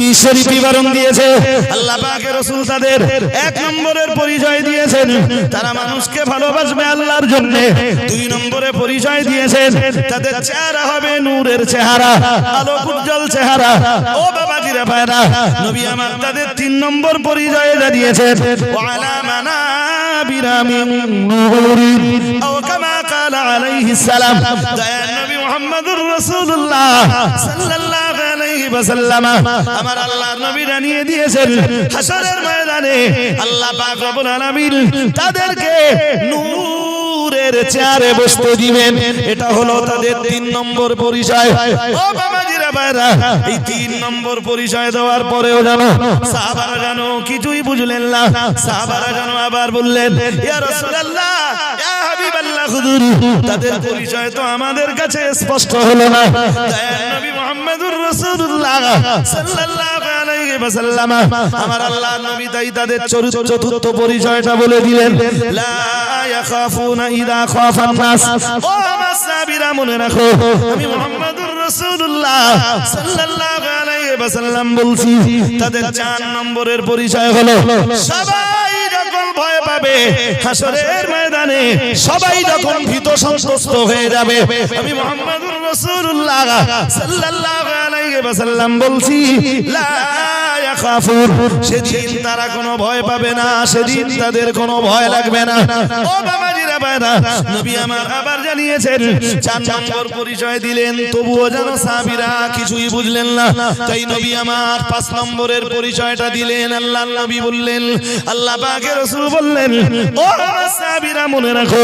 হাদিস শরীফ বিবরণ দিয়েছে আল্লাহ পাকের রাসূল তাদের এক নম্বরের পরিচয় দিয়েছেন তারা মানুষকে ভালোবাসবে আল্লাহর জন্য দুই নম্বরে পরিচয় দিয়েছেন তাদের চেহারা হবে নূরের চেহারা আলো উজ্জ্বল চেহারা ও বাবাজিরা ভাইরা নবী আমার তাদের তিন নম্বর পরিচয় দিয়েছেন ওয়ালা মানাবিরা মিন নূরিন আও কামা قال عليه السلام দয়ার নবী মুহাম্মদুর রাসূলুল্লাহ সাল্লাল্লাহু আলাইহি ওয়াসাল্লাম, আমার আল্লাহর নবী জানিয়ে দিয়েছেন, হাসরের ময়দানে আল্লাহ পাক রব্বুল আলামিন তাদেরকে নূরের চেয়ারে বসতে দিবেন। এটা হলো তাদের তিন নম্বর পরিচয়। ও ভাইরা, এই তিন নম্বর পরিচয় দেওয়ার পরেও জানো, সাহাবারা জানো, কিছুই বুঝলেন না। সাহাবারা জানো, আবার বললেন, ইয়া রাসূলুল্লাহ তাদের পরিচয় তো আমাদের কাছে স্পষ্ট হলো না। নবী মুহাম্মদুর রাসূলুল্লাহ সাল্লাল্লাহু আলাইহি ওয়াসাল্লাম। আমার আল্লাহ নবী তাই তাদের চতুর্থ পরিচয়টা বলে দিলেন। লা ইয়াখাফুনা ইদা খাফান নাস। ও আমার সাহাবীরা মনে রাখো, আমি মুহাম্মদুর রাসূলুল্লাহ সাল্লাল্লাহু আলাইহি ওয়াসাল্লাম বলছি, তাদের চার নম্বরের পরিচয় হলো, সবাই ভয় পাবে, হাসরের ময়দানে সবাই যখন ভীত সন্তুষ্ট হয়ে যাবে। আমি মুহাম্মদুর বলছি সেদিন তারা কোনো ভয় পাবে না, সেদিন তাদের কোনো ভয় লাগবে না। তবুও কিছুই বুঝলেন না। তাই নবী আমার পাঁচ নম্বরের পরিচয়টা দিলেন আল্লাহ নবী বললেন, আল্লাহ পাকের বললেন, ও মনে রাখো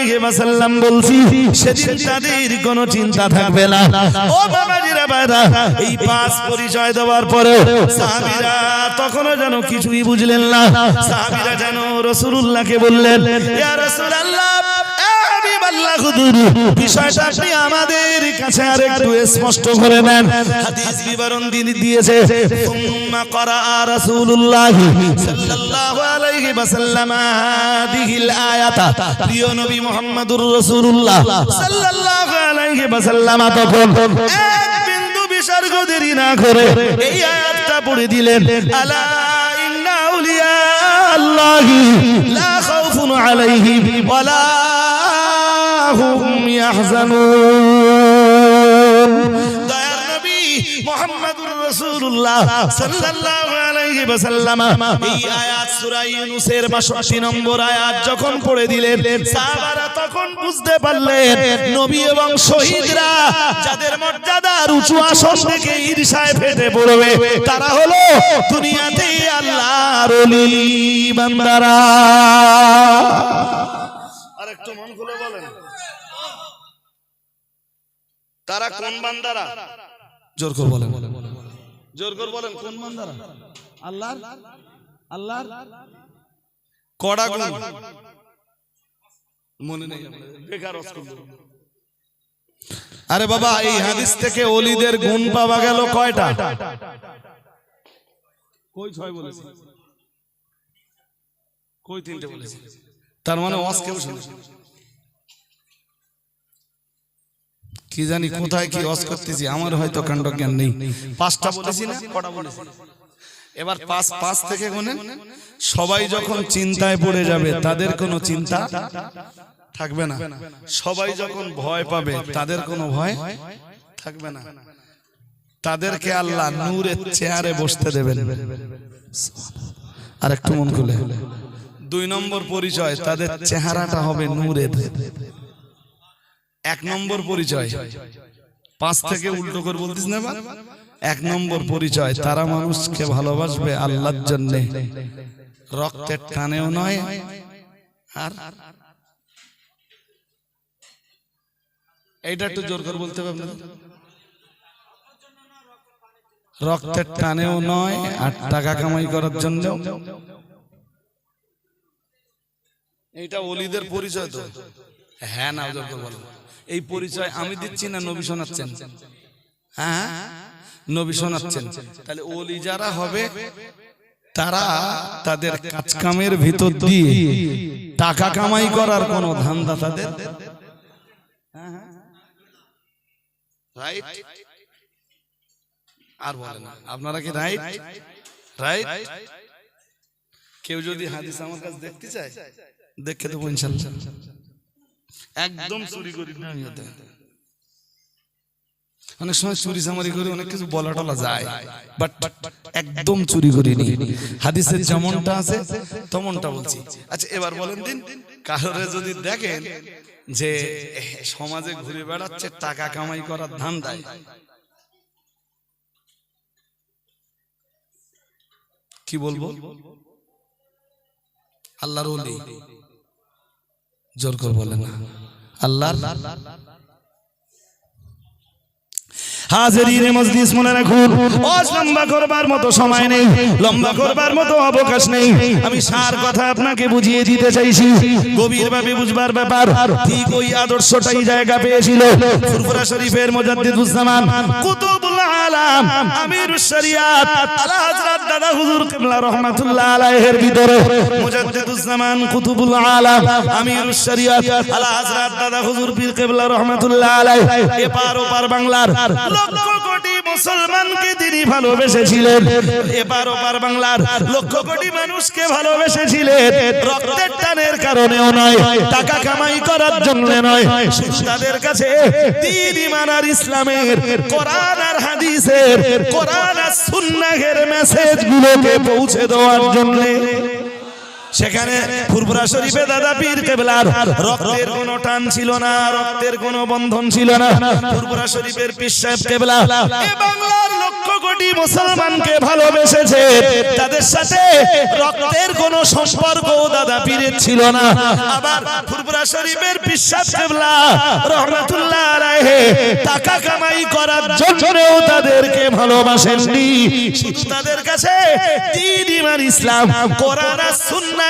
আলাইহি ওয়াসাল্লাম বলছি, সেদিন তাদের কোনো চিন্তা থাকবে না। ও বাবাজিরা বাইরা এই পাঁচ পরিচয় দেওয়ার পরে সাহাবীরা তখনও যেন কিছুই বুঝলেন না। সাহাবীরা যেন রাসূলুল্লাহকে বললেন, ইয়া রাসূলুল্লাহ আল্লাহ হুজুর, বিষয়টা আপনি আমাদের কাছে আর স্পষ্ট করে নেন। হাদিস বিবরণ দিয়েছে, সুম্মা করা রাসূলুল্লাহ সাল্লাল্লাহু আলাইহি ওয়াসাল্লাম হাদিহিল আয়াতা। প্রিয় নবী মুহাম্মদুর রাসূলুল্লাহ সাল্লাল্লাহু আলাইহি ওয়াসাল্লাম তখন এক বিন্দু বিসর্গ দেরি না করে এই আয়াতটা পড়ে দিলেন, আলা ইন্না আউলিয়া আল্লাহি লা খাউফুন আলাইহিম ওয়ালা হুম ইয়াহজানুন। দয়ার নবী মুহাম্মদুর রাসূলুল্লাহ সাল্লাল্লাহু আলাইহি ওয়াসাল্লাম এই আয়াত সূরা ইউনূসের 62 নম্বর আয়াত যখন পড়ে দিলেন, সাহাবারা তখন বুঝতে পারলেন, নবী এবং শহীদরা যাদের মর্যাদা আর উঁচু আসন থেকে ঈর্ষায় ফেটে পড়বে, তারা হলো দুনিয়াতে আল্লাহর ওলি বান্দারা। মন খুলে বলেন। তারা কোন বান্দারা? জোর করে বলেন। জোর করে বলেন কোন বান্দারা? আল্লাহর? আল্লাহর? কড়া গুণ মনে নেই বেকার আরে বাবা এই হাদিস থেকে ওলিদের গুণ পাওয়া গেল কয়টা? কই ছয় বলেছে? কই তিনটে বলেছে? তার মানে ওয়াজ কেউ শুনে। কি জানি কোথায় কি ওয়াজ করতেছি, আমার হয়তো কাণ্ড জ্ঞান নেই। পাঁচটা বলেছি না? কটা বলেছি? এবার পাঁচ পাঁচ থেকে গুনেন সবাই যখন চিন্তায় পড়ে যাবে, তাদের কোনো চিন্তা থাকবে না। সবাই যখন ভয় পাবে, তাদের কোনো ভয় থাকবে না। তাদেরকে আল্লাহ নূরের চেয়ারে বসতে দেবেন। আর একটু মন খুলে। দুই নম্বর পরিচয়, তাদের চেহারাটা হবে নূরের। এক নম্বর পরিচয়। পাঁচ থেকে উল্টো করে বলতিস না? এক নম্বর পরিচয়। তারা মানুষকে ভালোবাসবে আল্লাহর জন্য। রক্তের টানেও নয়। আর এইটা একটু জোর করে বলতে হবে রক্তের টানেও নয়, আর টাকা কামাই করার জন্য। এইটা অলিদের পরিচয় তো। হ্যাঁ না ওদেরকে বলেন এই পরিচয় আমি দিচ্ছি না নবী শোনাচ্ছেন। হ্যাঁ নবী শোনাচ্ছেন। তাহলে ওলি যারা হবে তারা তাদের কাজকামের ভিতর দিয়ে টাকা কামাই করার কোন ধান্দা তাদের রাইট আর বলে না। আপনারা কি রাইট রাইট কেউ যদি হাদিস আমার কাছে দেখতে চায় দেখে দেবো ইনশাল্লাহ। একদম চুরি করি। না আমি। অনেক সময় চুরি চামারি করে অনেক কিছু বলা টলা যায় বাট একদম চুরি করিনি। হাদিসের যেমনটা আছে তেমনটা বলছি। আচ্ছা এবার বলেন দিন কারোরে যদি দেখেন যে সমাজে ঘুরে বেড়াচ্ছে টাকা কামাই করার ধান দেয় কি বলব? আল্লাহর ওলি। জোর করে বলে না। আল্লাহ সার কথা আপনাকে বুঝিয়ে দিতে চাইছি বুঝবার ব্যাপার ওই জায়গা কুতুবুল আলাম। আমির শরিয়াত, আলা হযরত দাদা হুজুর কিবলা রহমাতুল্লাহ আলাইহির ভিতরে। মুজাদ্দিদুজ্জামান কুতুবুল আলাম, আমির শরিয়াত, আলা হযরত দাদা হুজুর পীর কিবলা রাহমাতুল্লাহ আলাইহি। এপার ওপার বাংলার লক্ষ কোটি মুসলমানকে তিনি ভালোবেসেছিলেন। এপার ওপার বাংলার লক্ষ কোটি মানুষকে ভালোবেসেছিলেন। রক্তের টানের কারণেও নয়, টাকা কামাই করার জন্য নয়। তাদের কাছে দিন ইমান আর ইসলামের, কোরআন আর হাদিসের, কোরআন আর সুন্নাহের মেসেজ গুলোকে পৌঁছে দেওয়ার জন্য। সেখানে ফুরফুরা শরীফে দাদা পীর কেবলার রক্তের কোনো টান ছিল না, রক্তের কোনো বন্ধন ছিল না। ফুরফুরা শরীফের পীর সাহেব কেবলা বাংলার লক্ষ কোটি মুসলমানকে ভালোবেসেছে। তাদের সাথে রক্তের কোনো সম্পর্ক দাদা পীরের ছিল না। আবার ফুরফুরা শরীফের পীর সাহেব কেবলা, রহমাতুল্লাহ আলাইহি, টাকা কামাই করার জন্যও তাদেরকে ভালোবাসেননি। তাদের কাছে দিন ইমান ইসলাম, কোরআন আর সুন্নাহের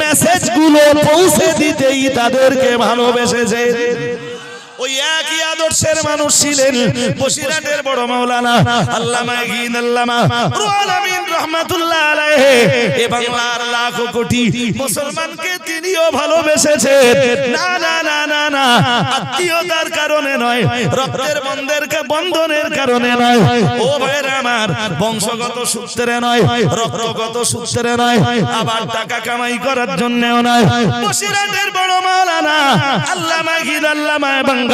মেসেজগুলো পৌঁছে দিতেই তাদেরকে ভালোবেসেছে। ওই একই আদর্শের মানুষ ছিলেন বসিরাটের বড় মাওলানা আল্লামা গিন আল্লামা রুহুল আমিন রাহমাতুল্লাহ আলাইহি। এ বাংলার লাখ কোটি মুসলমানকে তিনিও ভালোবেসেছেন। না না না না না, আত্মীয়তার কারণে নয়, রক্তের বন্ধের বন্ধনের কারণে নয়। ও ভাইরা আমার, বংশগত সূত্রে নয়, রক্তগত সূত্রে নয়, আবার টাকা কামাই করার জন্যও নয়। বসিরাটের বড় মাওলানা আল্লামা গিন আল্লামা বাঙ্গাল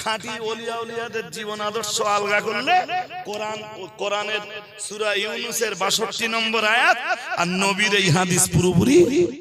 খাঁটি ওলিয়া ওলিয়াদের জীবন আদর্শ আলগা করলে কোরআন কোরআনের সুরা ইউনুসের বাষট্টি নম্বর আয়াত আর নবীর এই হাদিস পুরোপুরি